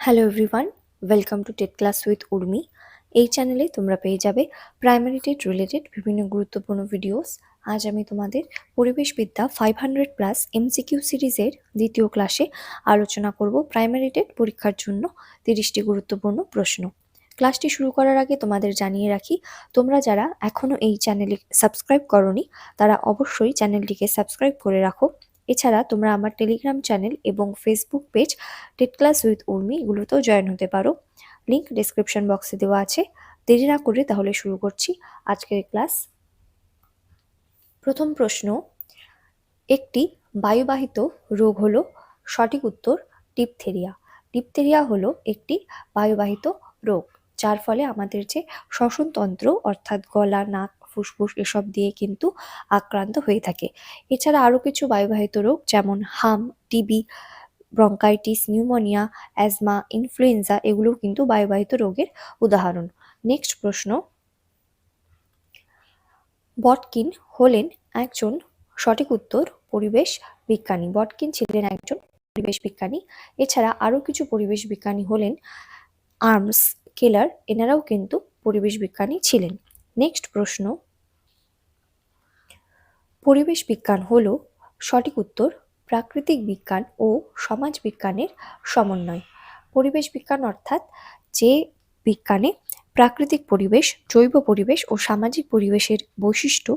Hello everyone welcome to TET class with Urmi এই চ্যানেলে তোমরা পেয়ে যাবে প্রাইমারি টেট রিলেটেড বিভিন্ন গুরুত্বপূর্ণ ভিডিওস আজ আমি তোমাদের পরিবেশবিদ্যা ফাইভ হান্ড্রেড প্লাস এমসিকিউ সিরিজের দ্বিতীয় ক্লাসে আলোচনা করব প্রাইমারি টেট পরীক্ষার জন্য তিরিশটি গুরুত্বপূর্ণ প্রশ্ন। ক্লাসটি শুরু করার আগে তোমাদের জানিয়ে রাখি, তোমরা যারা এখনও এই চ্যানেলে সাবস্ক্রাইব করনি, তারা অবশ্যই চ্যানেলটিকে সাবস্ক্রাইব করে রাখো। এছাড়া তোমরা আমার টেলিগ্রাম চ্যানেল এবং Facebook page TET class with Urmi এগুলোতেও join হতে পারো। লিঙ্ক ডিসক্রিপশন বক্সে দেওয়া আছে। দেরি না করে তাহলে শুরু করছি আজকের ক্লাস প্রথম প্রশ্ন, একটি বায়ুবাহিত রোগ হলো, সঠিক উত্তর ডিপথেরিয়া। ডিপথেরিয়া হলো একটি বায়ুবাহিত রোগ, যার ফলে আমাদের যে শ্বসনতন্ত্র অর্থাৎ গলা, নাক ফুসফুস এসব দিয়ে কিন্তু আক্রান্ত হয়ে থাকে। এছাড়া আরও কিছু বায়ুবাহিত রোগ যেমন হাম TB bronchitis, pneumonia, asthma, influenza এগুলোও কিন্তু বায়ুবাহিত রোগের উদাহরণ। নেক্সট প্রশ্ন। বটকিন হলেন একজন সঠিক উত্তর পরিবেশ বিজ্ঞানী। বটকিন ছিলেন একজন পরিবেশ বিজ্ঞানী। এছাড়া আরও কিছু পরিবেশ বিজ্ঞানী হলেন আর্মস কেলার। এনারাও কিন্তু পরিবেশ বিজ্ঞানী ছিলেন। নেক্সট প্রশ্ন. পরিবেশ বিজ্ঞান হল সঠিক উত্তর প্রাকৃতিক বিজ্ঞান ও সমাজ বিজ্ঞানের সমন্বয়। পরিবেশ বিজ্ঞান অর্থাৎ যে বিজ্ঞানে প্রাকৃতিক পরিবেশ, জৈব পরিবেশ ও সামাজিক পরিবেশের বৈশিষ্ট্য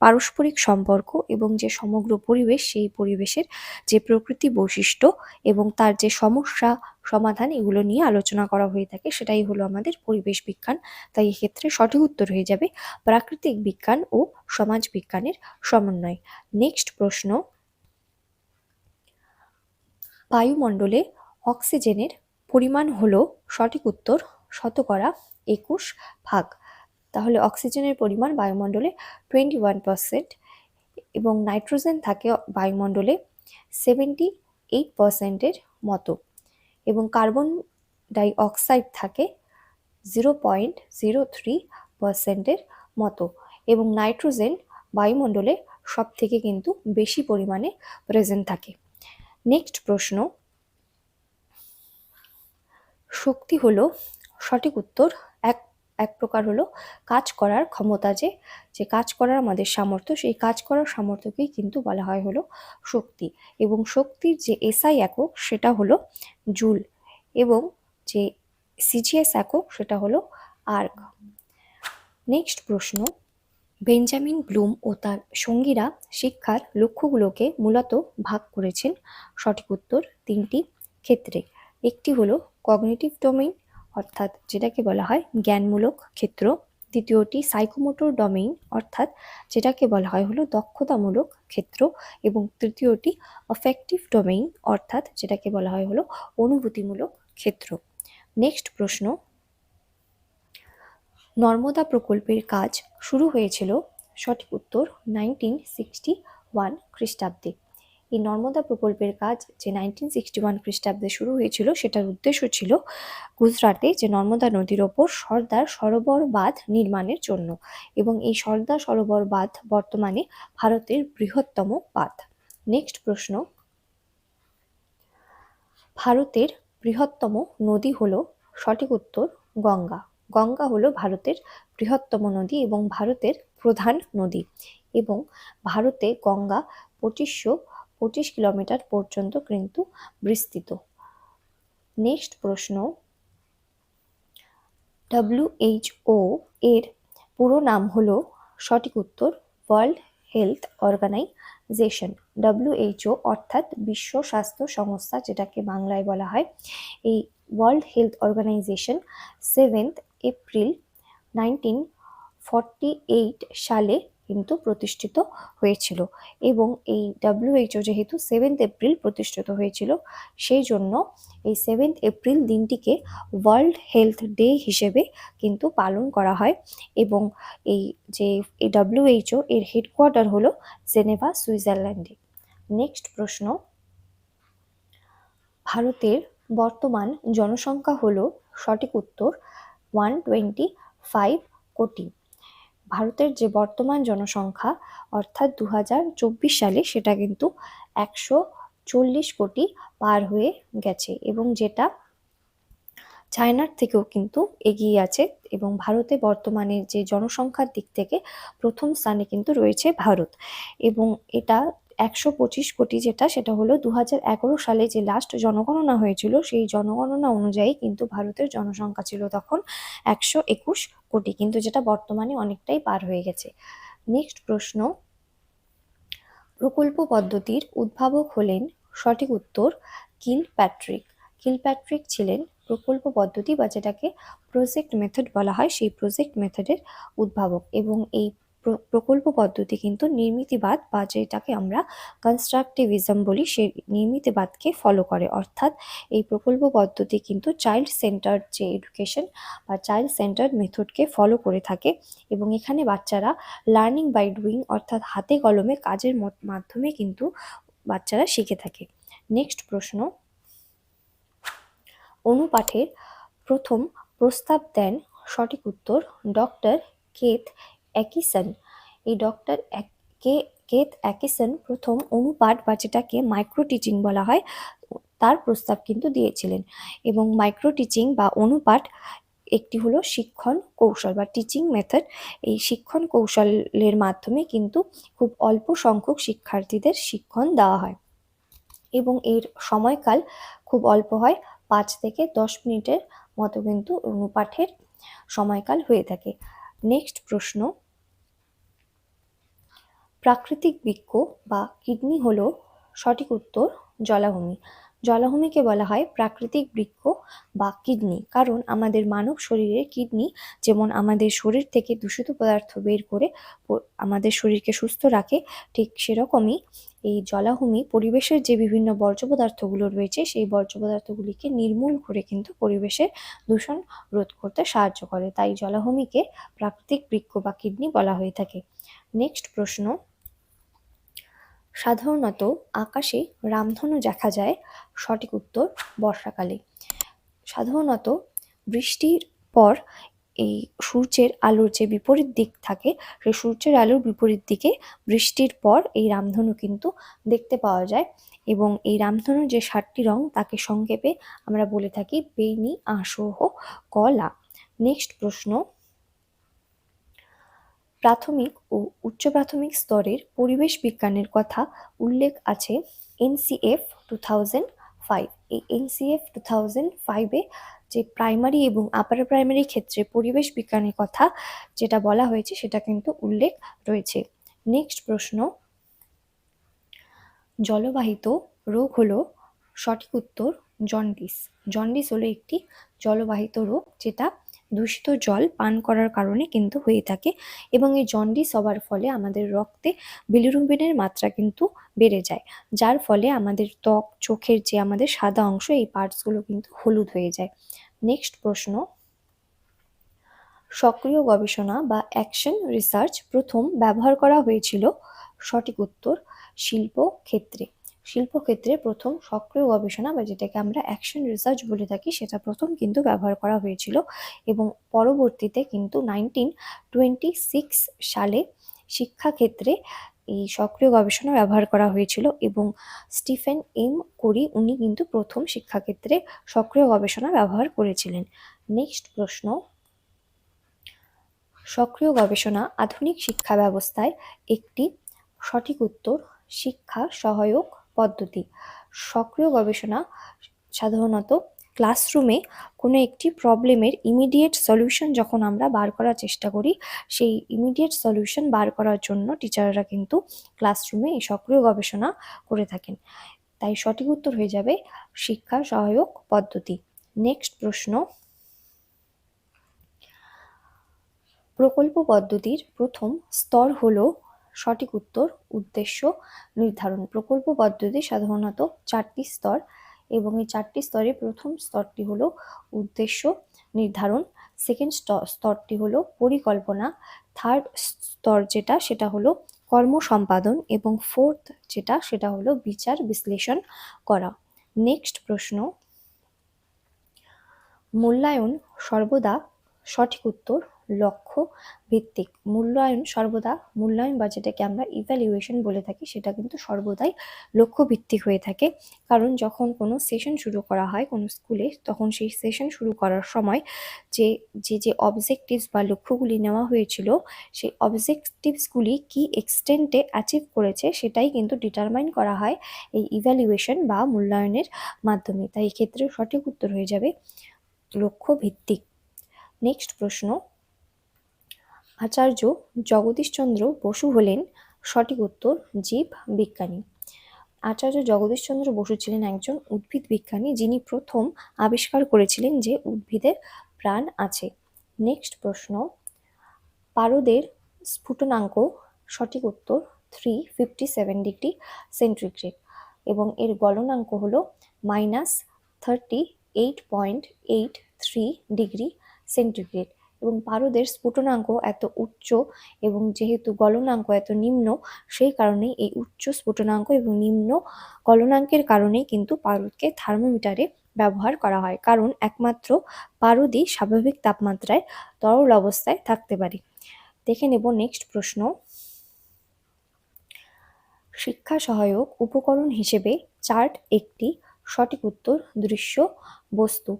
পারস্পরিক সম্পর্ক এবং যে সমগ্র পরিবেশ সেই পরিবেশের যে প্রকৃতি বৈশিষ্ট্য এবং তার যে সমস্যা সমাধান এগুলো নিয়ে আলোচনা করা হয়ে থাকে, সেটাই হলো আমাদের পরিবেশ বিজ্ঞান। তাই এক্ষেত্রে সঠিক উত্তর হয়ে যাবে প্রাকৃতিক বিজ্ঞান ও সমাজ বিজ্ঞানের সমন্বয়। নেক্সট প্রশ্ন। বায়ুমণ্ডলে অক্সিজেনের পরিমাণ হলো সঠিক উত্তর শতকরা একুশ ভাগ। তাহলে অক্সিজেনের পরিমাণ বায়ুমণ্ডলে টোয়েন্টি ওয়ান পারসেন্ট এবং নাইট্রোজেন থাকে বায়ুমণ্ডলে সেভেন্টি এইট পারসেন্টের মতো এবং কার্বন ডাই অক্সাইড থাকে জিরো পয়েন্ট জিরো থ্রি পারসেন্টের মতো এবং নাইট্রোজেন বায়ুমণ্ডলে সব থেকে কিন্তু বেশি পরিমাণে প্রেজেন্ট থাকে। নেক্সট প্রশ্ন, শক্তি হলো সঠিক উত্তর এক এক প্রকার হলো কাজ করার ক্ষমতা যে যে কাজ করার আমাদের সামর্থ্য, সেই কাজ করার সামর্থ্যকেই কিন্তু বলা হয় হলো শক্তি। এবং শক্তির যে এসআই একক সেটা হলো জুল এবং যে সিজিএস একক সেটা হলো আর্ক। নেক্সট প্রশ্ন, বেঞ্জামিন ব্লুম ও তার সঙ্গীরা শিক্ষার লক্ষ্যগুলোকে মূলত ভাগ করেছেন। সঠিক উত্তর তিনটি ক্ষেত্রে। একটি হলো কগনিটিভ ডোমেইন অর্থাৎ যেটাকে বলা হয় জ্ঞানমূলক ক্ষেত্র। দ্বিতীয়টি সাইকোমোটর ডোমেইন অর্থাৎ যেটাকে বলা হয় হলো দক্ষতামূলক ক্ষেত্র। এবং তৃতীয়টি অফেক্টিভ ডোমেইন অর্থাৎ যেটাকে বলা হয় হলো অনুভূতিমূলক ক্ষেত্র। নেক্সট প্রশ্ন। নর্মদা প্রকল্পের কাজ শুরু হয়েছিল সঠিক উত্তর নাইনটিন সিক্সটি ওয়ান খ্রিস্টাব্দে। এই নর্মদা প্রকল্পের কাজ যে নাইনটিন সিক্সটি ওয়ান খ্রিস্টাব্দে শুরু হয়েছিল, সেটার উদ্দেশ্য ছিল গুজরাটে যে নর্মদা নদীর ওপর সর্দার সরোবর বাঁধ নির্মাণের জন্য এবং এই সর্দার সরোবর বাঁধ বর্তমানে ভারতের বৃহত্তম বাঁধ। নেক্সট প্রশ্ন। ভারতের বৃহত্তম নদী হলো সঠিক উত্তর গঙ্গা। গঙ্গা হলো ভারতের বৃহত্তম নদী এবং ভারতের প্রধান নদী এবং ভারতে গঙ্গা পঁচিশশো পঁচিশ কিলোমিটার পর্যন্ত কিন্তু বিস্তৃত। নেক্সট প্রশ্ন। ডাব্লিউএইচও এর পুরো নাম হলো সঠিক উত্তর ওয়ার্ল্ড হেলথ অর্গানাইজেশন ডাব্লিউএইচও অর্থাৎ বিশ্ব স্বাস্থ্য সংস্থা যেটাকে বাংলায় বলা হয়। এই world health organization seventh April nineteen forty eight সালে কিন্তু প্রতিষ্ঠিত হয়েছিল। এবং এই ডাব্লিউএইচও যেহেতু সেভেন্থ এপ্রিল প্রতিষ্ঠিত হয়েছিল, সেই জন্য এই সেভেন্থ এপ্রিল দিনটিকে ওয়ার্ল্ড হেলথ ডে হিসেবে কিন্তু পালন করা হয়। এবং এই যে এই ডাব্লিউএইচও এর হেডকোয়ার্টার হলো জেনেভা, সুইজারল্যান্ডে। নেক্সট প্রশ্ন। ভারতের বর্তমান জনসংখ্যা হলো সঠিক উত্তর ওয়ান টোয়েন্টি ফাইভ কোটি। ভারতের যে বর্তমান জনসংখ্যা, অর্থাৎ দু হাজার চব্বিশ সালে সেটা কিন্তু একশো চল্লিশ কোটি পার হয়ে গেছে এবং যেটা চায়নার থেকেও কিন্তু এগিয়ে আছে এবং ভারতে বর্তমানে যে জনসংখ্যার দিক থেকে প্রথম স্থানে কিন্তু রয়েছে ভারত এবং এটা একশো পঁচিশ কোটি যেটা, সেটা হলো দু সালে যে লাস্ট জনগণনা হয়েছিল, সেই জনগণনা অনুযায়ী কিন্তু ভারতের জনসংখ্যা ছিল তখন একশো একুশ কোটি, কিন্তু যেটা বর্তমানে অনেকটাই পার হয়ে গেছে। নেক্সট প্রশ্ন, প্রকল্প পদ্ধতির উদ্ভাবক হলেন সঠিক উত্তর কিল প্যাট্রিক কিল প্যাট্রিক ছিলেন প্রকল্প পদ্ধতি বা যেটাকে প্রজেক্ট মেথড বলা হয়, সেই প্রজেক্ট মেথডের উদ্ভাবক এবং এই প্রকল্প পদ্ধতি কিন্তু নির্মিতিবাদ বা যেটাকে আমরা কনস্ট্রাকটিভিজম বলি, সেই নির্মিতিবাদকে ফলো করে। অর্থাৎ এই প্রকল্প পদ্ধতি কিন্তু চাইল্ড সেন্টার যে এডুকেশন বা চাইল্ড সেন্টার মেথডকে ফলো করে থাকে এবং এখানে বাচ্চারা লার্নিং বাই ডুইং অর্থাৎ হাতে কলমে কাজের মাধ্যমে কিন্তু বাচ্চারা শিখে থাকে। নেক্সট প্রশ্ন। অনুপাঠের প্রথম প্রস্তাব দেন সঠিক উত্তর ডক্টর কেথ অ্যাকিসন। এই ডক্টর কে, কেথ অ্যাকিসন প্রথম অনুপাঠ বা যেটাকে মাইক্রো টিচিং বলা হয়, তার প্রস্তাব কিন্তু দিয়েছিলেন। এবং মাইক্রো টিচিং বা অনুপাঠ একটি হলো শিক্ষণ কৌশল বা টিচিং মেথড। এই শিক্ষণ কৌশলের মাধ্যমে কিন্তু খুব অল্প সংখ্যক শিক্ষার্থীদের শিক্ষণ দেওয়া হয়। এবং এর সময়কাল খুব অল্প হয়, পাঁচ থেকে দশ মিনিটের মতো কিন্তু অনুপাঠের সময়কাল হয়ে থাকে। নেক্সট প্রশ্ন। প্রাকৃতিক বৃক্ষ বা কিডনি হল সঠিক উত্তর জলাভূমি। জলাভূমিকে বলা হয় প্রাকৃতিক বৃক্ষ বা কিডনি কারণ আমাদের মানব শরীরের কিডনি যেমন আমাদের শরীর থেকে দূষিত পদার্থ বের করে আমাদের শরীরকে সুস্থ রাখে, ঠিক সেরকমই এই জলাভূমি পরিবেশের যে বিভিন্ন বর্জ্য পদার্থগুলো রয়েছে সেই বর্জ্য পদার্থগুলিকে নির্মূল করে কিন্তু পরিবেশের দূষণ রোধ করতে সাহায্য করে। তাই জলাভূমিকে প্রাকৃতিক বৃক্ষ বা কিডনি বলা হয়ে থাকে। নেক্সট প্রশ্ন সাধারণত আকাশে রামধনু দেখা যায়, সঠিক উত্তর বর্ষাকালে। সাধারণত বৃষ্টির পর এই সূর্যের আলোর যে বিপরীত দিক থাকে, সেই সূর্যের আলোর বিপরীত দিকে বৃষ্টির পর এই রামধনু কিন্তু দেখতে পাওয়া যায় এবং এই রামধনুর যে সাতটি রং তাকে সংক্ষেপে আমরা বলে থাকি বেনি আসহ কলা। নেক্সট প্রশ্ন প্রাথমিক ও উচ্চ প্রাথমিক স্তরের পরিবেশ বিজ্ঞানের কথা উল্লেখ আছে এনসিএফ টু থাউজেন্ড ফাইভ। এই এনসিএফ টু থাউজেন্ড ফাইভে যে প্রাইমারি এবং আপার প্রাইমারি ক্ষেত্রে পরিবেশ বিজ্ঞানের কথা যেটা বলা হয়েছে, সেটা কিন্তু উল্লেখ রয়েছে। নেক্সট প্রশ্ন। জলবাহিত রোগ হলো সঠিক উত্তর জন্ডিস। জন্ডিস হলো একটি জলবাহিত রোগ যেটা দূষিত জল পান করার কারণে কিন্তু হয়ে থাকে এবং এই জন্ডিস হওয়ার ফলে আমাদের রক্তে বিলিরুবিনের মাত্রা কিন্তু বেড়ে যায়, যার ফলে আমাদের ত্বক, চোখের যে আমাদের সাদা অংশ, এই পার্টসগুলো কিন্তু হলুদ হয়ে যায়। নেক্সট প্রশ্ন, সক্রিয় গবেষণা বা অ্যাকশন রিসার্চ প্রথম ব্যবহার করা হয়েছিল? সঠিক উত্তর শিল্প ক্ষেত্রে শিল্পক্ষেত্রে প্রথম সক্রিয় গবেষণা বা যেটাকে আমরা অ্যাকশন রিসার্চ বলে থাকি, সেটা প্রথম কিন্তু ব্যবহার করা হয়েছিল এবং পরবর্তীতে কিন্তু নাইনটিন টোয়েন্টি সিক্স সালে শিক্ষাক্ষেত্রে এই সক্রিয় গবেষণা ব্যবহার করা হয়েছিল এবং স্টিফেন এম করি উনি কিন্তু প্রথম শিক্ষাক্ষেত্রে সক্রিয় গবেষণা ব্যবহার করেছিলেন। নেক্সট প্রশ্ন। সক্রিয় গবেষণা আধুনিক শিক্ষা ব্যবস্থায় একটি সঠিক উত্তর, শিক্ষা সহায়ক পদ্ধতি। সক্রিয় গবেষণা সাধারণত ক্লাসরুমে কোনো একটি প্রবলেমের ইমিডিয়েট সলিউশন যখন আমরা বার করার চেষ্টা করি, সেই ইমিডিয়েট সলিউশন বার করার জন্য টিচাররা কিন্তু ক্লাসরুমে এই সক্রিয় গবেষণা করে থাকেন। তাই সঠিক উত্তর হয়ে যাবে শিক্ষা সহায়ক পদ্ধতি। নেক্সট প্রশ্ন। প্রকল্প পদ্ধতির প্রথম স্তর হলো সঠিক উত্তর, উদ্দেশ্য, নির্ধারণ প্রকল্প পদ্ধতি সাধারণত চারটি স্তর এবং এই চারটি স্তরে প্রথম স্তরটি হলো উদ্দেশ্য, নির্ধারণ সেকেন্ড স্তরটি হলো পরিকল্পনা থার্ড স্তর যেটা সেটা হলো কর্ম সম্পাদন এবং ফোর্থ যেটা সেটা হলো বিচার, বিশ্লেষণ করা। নেক্সট প্রশ্ন, মূল্যায়ন সর্বদা সঠিক উত্তর লক্ষ্য ভিত্তিক। মূল্যায়ন সর্বদা, মূল্যায়ন বা যেটাকে আমরা ইভ্যালুয়েশন বলে থাকি, সেটা কিন্তু সর্বদাই লক্ষ্য ভিত্তিক হয়ে থাকে। কারণ যখন কোনো সেশন শুরু করা হয়, কোনো স্কুলে, তখন সেই সেশন শুরু করার সময় যে যে যে অবজেক্টিভস বা লক্ষ্যগুলি নেওয়া হয়েছিল, সেই অবজেক্টিভসগুলি কি এক্সটেন্টে অ্যাচিভ করেছে, সেটাই কিন্তু ডিটারমাইন করা হয় এই ইভ্যালুয়েশন বা মূল্যায়নের মাধ্যমে। তাই এক্ষেত্রে সঠিক উত্তর হয়ে যাবে লক্ষ্য ভিত্তিক। নেক্সট প্রশ্ন আচার্য জগদীশচন্দ্র বসু হলেন সঠিক উত্তর জীব বিজ্ঞানী। আচার্য জগদীশচন্দ্র বসু ছিলেন একজন উদ্ভিদ বিজ্ঞানী যিনি প্রথম আবিষ্কার করেছিলেন যে উদ্ভিদের প্রাণ আছে। নেক্সট প্রশ্ন, পারদের স্ফুটনাঙ্ক সঠিক উত্তর three fifty seven degree centigrade এবং এর গলনাঙ্ক হলো minus thirty eight point eight three degree centigrade এবং পারদের স্ফুটনাঙ্ক এত উচ্চ এবং যেহেতু গলনাঙ্ক এত নিম্ন, সেই কারণে এই উচ্চ স্ফুটনাঙ্ক এবং নিম্ন গলনাঙ্কের কারণেই কিন্তু পারদকে থার্মোমিটারে ব্যবহার করা হয়। কারণ একমাত্র পারদই স্বাভাবিক তাপমাত্রায় তরল অবস্থায় থাকতে পারে। দেখে নেব নেক্সট প্রশ্ন। শিক্ষা সহায়ক উপকরণ হিসেবে চার্ট একটি সঠিক উত্তর দৃশ্য বস্তু।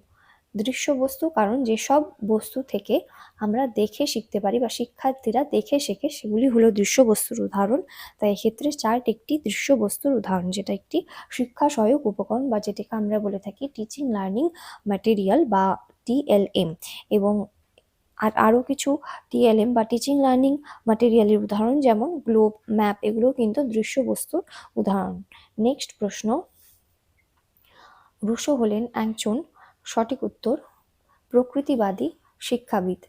দৃশ্য বস্তু কারণ যেসব বস্তু থেকে আমরা দেখে শিখতে পারি বা শিক্ষার্থীরা দেখে শেখে, সেগুলি হলো দৃশ্য বস্তুর উদাহরণ। তাই এক্ষেত্রে চার্ট একটি দৃশ্য বস্তুর উদাহরণ, যেটা একটি শিক্ষা সহায়ক উপকরণ বা যেটাকে আমরা বলে থাকি টিচিং লার্নিং ম্যাটেরিয়াল বা টিএলএম এবং আর আরও কিছু টিএলএম বা টিচিং লার্নিং ম্যাটেরিয়ালের উদাহরণ, যেমন গ্লোব ম্যাপ এগুলো কিন্তু দৃশ্য বস্তুর উদাহরণ। নেক্সট প্রশ্ন। রুশো হলেন একজন সঠিক উত্তর, প্রকৃতিবাদী শিক্ষাবিদ।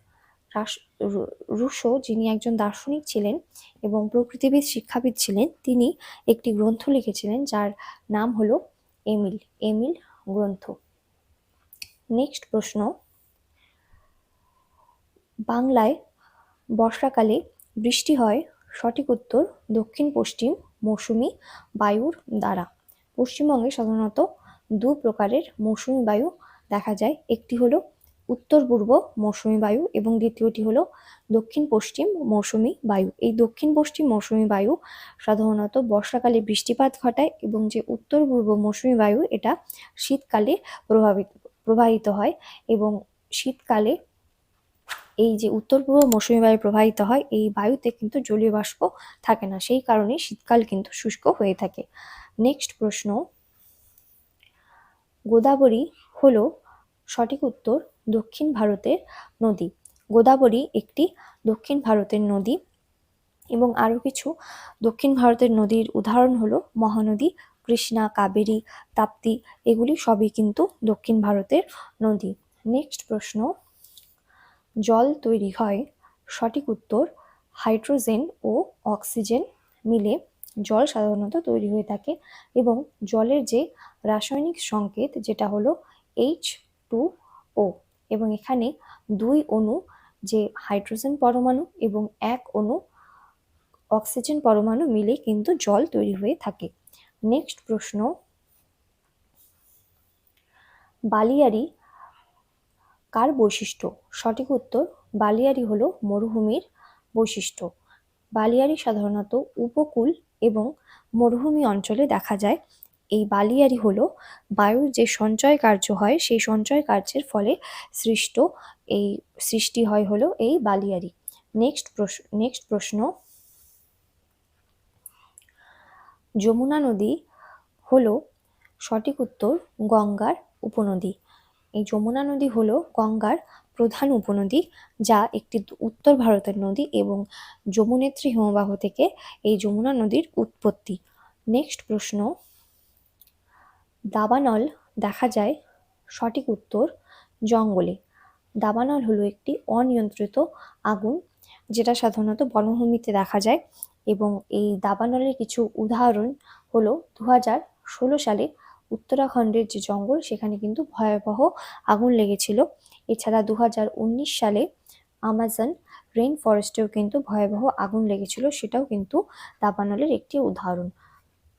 রুশো, যিনি একজন দার্শনিক ছিলেন এবং প্রকৃতিবিদ শিক্ষাবিদ ছিলেন, তিনি একটি গ্রন্থ লিখেছিলেন যার নাম হলো এমিল এমিল গ্রন্থ। নেক্সট প্রশ্ন। বাংলায় বর্ষাকালে বৃষ্টি হয়, সঠিক উত্তর দক্ষিণ পশ্চিম মৌসুমি বায়ুর দ্বারা। পশ্চিমবঙ্গে সাধারণত দু প্রকারের মৌসুমি বায়ু দেখা যায়। একটি হলো উত্তর পূর্ব মৌসুমি বায়ু এবং দ্বিতীয়টি হলো দক্ষিণ পশ্চিম মৌসুমি বায়ু। এই দক্ষিণ পশ্চিম মৌসুমি বায়ু সাধারণত বর্ষাকালে বৃষ্টিপাত ঘটায় এবং যে উত্তর পূর্ব মৌসুমি বায়ু, এটা শীতকালে প্রভাবিত, প্রবাহিত হয় এবং শীতকালে এই যে উত্তর পূর্ব মৌসুমি বায়ু প্রবাহিত হয়, এই বায়ুতে কিন্তু জলীয় বাষ্প থাকে না। সেই কারণে শীতকাল কিন্তু শুষ্ক হয়ে থাকে। নেক্সট প্রশ্ন। গোদাবরী হলো সঠিক উত্তর দক্ষিণ ভারতের নদী। গোদাবরী একটি দক্ষিণ ভারতের নদী এবং আরও কিছু দক্ষিণ ভারতের নদীর উদাহরণ হলো মহানদী, কৃষ্ণা, কাবেরী, তাপ্তি, এগুলি সবই কিন্তু দক্ষিণ ভারতের নদী। নেক্সট প্রশ্ন, জল তৈরি হয় সঠিক উত্তর হাইড্রোজেন ও অক্সিজেন মিলে জল সাধারণত তৈরি হয়ে থাকে এবং জলের যে রাসায়নিক সংকেত, যেটা হলো এইচ টু ও এবং এখানে দুই অণু যে হাইড্রোজেন পরমাণু এবং এক অণু অক্সিজেন পরমাণু মিলে কিন্তু জল তৈরি হয়ে থাকে। নেক্সট প্রশ্ন। বালিয়ারি কার বৈশিষ্ট্য? সঠিক উত্তর, বালিয়ারি হলো মরুভূমির বৈশিষ্ট্য। বালিয়ারি সাধারণত উপকূল এবং মরুভূমি অঞ্চলে দেখা যায়। এই বালিয়ারি হলো বায়ুর যে সঞ্চয় কার্য হয়, সেই সঞ্চয় কার্যের ফলে সৃষ্ট এই সৃষ্টি হয় হলো এই বালিয়ারি। নেক্সট প্রশ্ন নেক্সট প্রশ্ন। যমুনা নদী হলো সঠিক উত্তর গঙ্গার উপনদী। এই যমুনা নদী হলো গঙ্গার প্রধান উপনদী, যা একটি উত্তর ভারতের নদী এবং যমুনেত্রী হিমবাহ থেকে এই যমুনা নদীর উৎপত্তি। নেক্সট প্রশ্ন। দাবানল দেখা যায় সঠিক উত্তর জঙ্গলে। দাবানল হলো একটি অনিয়ন্ত্রিত আগুন, যেটা সাধারণত বনভূমিতে দেখা যায় এবং এই দাবানলের কিছু উদাহরণ হলো দু ষোলো সালে উত্তরাখণ্ডের যে জঙ্গল, সেখানে কিন্তু ভয়াবহ আগুন লেগেছিল। এছাড়া দু হাজার উনিশ সালে আমাজন রেইন ফরেস্টেও কিন্তু ভয়াবহ আগুন লেগেছিল, সেটাও কিন্তু দাবানলের একটি উদাহরণ।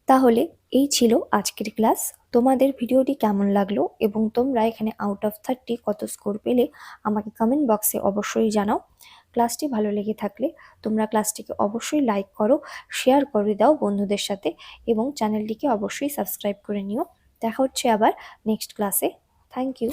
তাহলে এই ছিল আজকের ক্লাস। তোমাদের ভিডিওটি কেমন লাগল এবং তোমরা এখানে আউট অফ থার্টি কত স্কোর পেলে আমাকে কমেন্ট বক্সে অবশ্যই জানাও। ক্লাসটি ভালো লেগে থাকলে তোমরা ক্লাসটিকে অবশ্যই লাইক করো শেয়ার করে দাও বন্ধুদের সাথে এবং চ্যানেলটিকে অবশ্যই সাবস্ক্রাইব করে নিও। দেখা হচ্ছে আবার নেক্সট ক্লাসে থ্যাংক ইউ